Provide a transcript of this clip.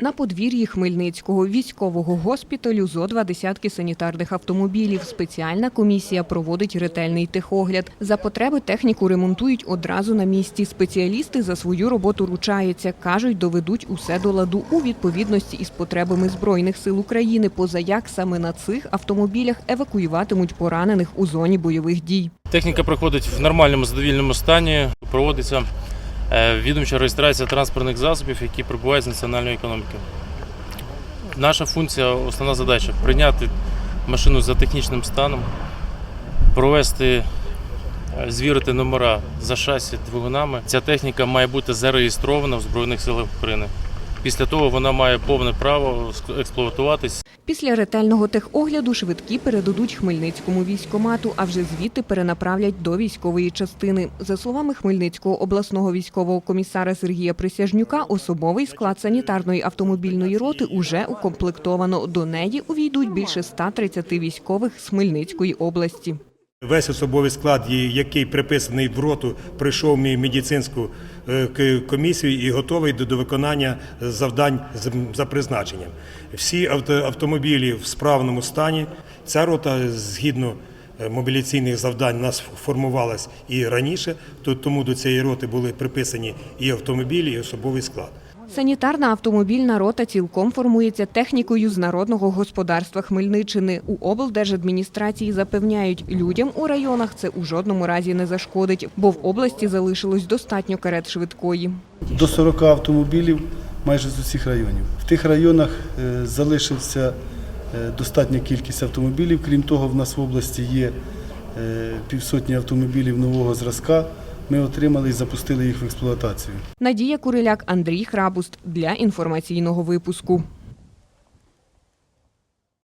На подвір'ї Хмельницького військового госпіталю зо два десятки санітарних автомобілів. Спеціальна комісія проводить ретельний техогляд. За потреби техніку ремонтують одразу на місці. Спеціалісти за свою роботу ручаються. Кажуть, доведуть усе до ладу у відповідності із потребами Збройних сил України, поза як саме на цих автомобілях евакуюватимуть поранених у зоні бойових дій. Техніка проходить в нормальному задовільному стані. Проводиться відомча реєстрація транспортних засобів, які прибувають з національної економіки. Наша функція, основна задача прийняти машину за технічним станом, провести, е, звірити номера за шасі двигунами. Ця техніка має бути зареєстрована в Збройних силах України. Після того вона має повне право експлуатуватись. Після ретельного техогляду швидкі передадуть Хмельницькому військомату, а вже звідти перенаправлять до військової частини. За словами Хмельницького обласного військового комісара Сергія Присяжнюка, особовий склад санітарної автомобільної роти уже укомплектовано. До неї увійдуть більше 130 військових з Хмельницької області. Весь особовий склад, який приписаний в роту, пройшов мій медицинську комісію і готовий до, виконання завдань за призначенням. Всі авто, автомобілі в справному стані. Ця рота згідно е, мобіляційних завдань нас формувалась і раніше, то тому до цієї роти були приписані і автомобілі, і особовий склад. Санітарна автомобільна рота цілком формується технікою з народного господарства Хмельниччини. У облдержадміністрації запевняють, людям у районах це у жодному разі не зашкодить, бо в області залишилось достатньо карет швидкої. До 40 автомобілів майже з усіх районів. В тих районах е, залишився е, достатня кількість автомобілів. Крім того, в нас в області є е, півсотні автомобілів нового зразка. Ми отримали і запустили їх в експлуатацію. Надія Куриляк, Андрій Храбуст для інформаційного випуску.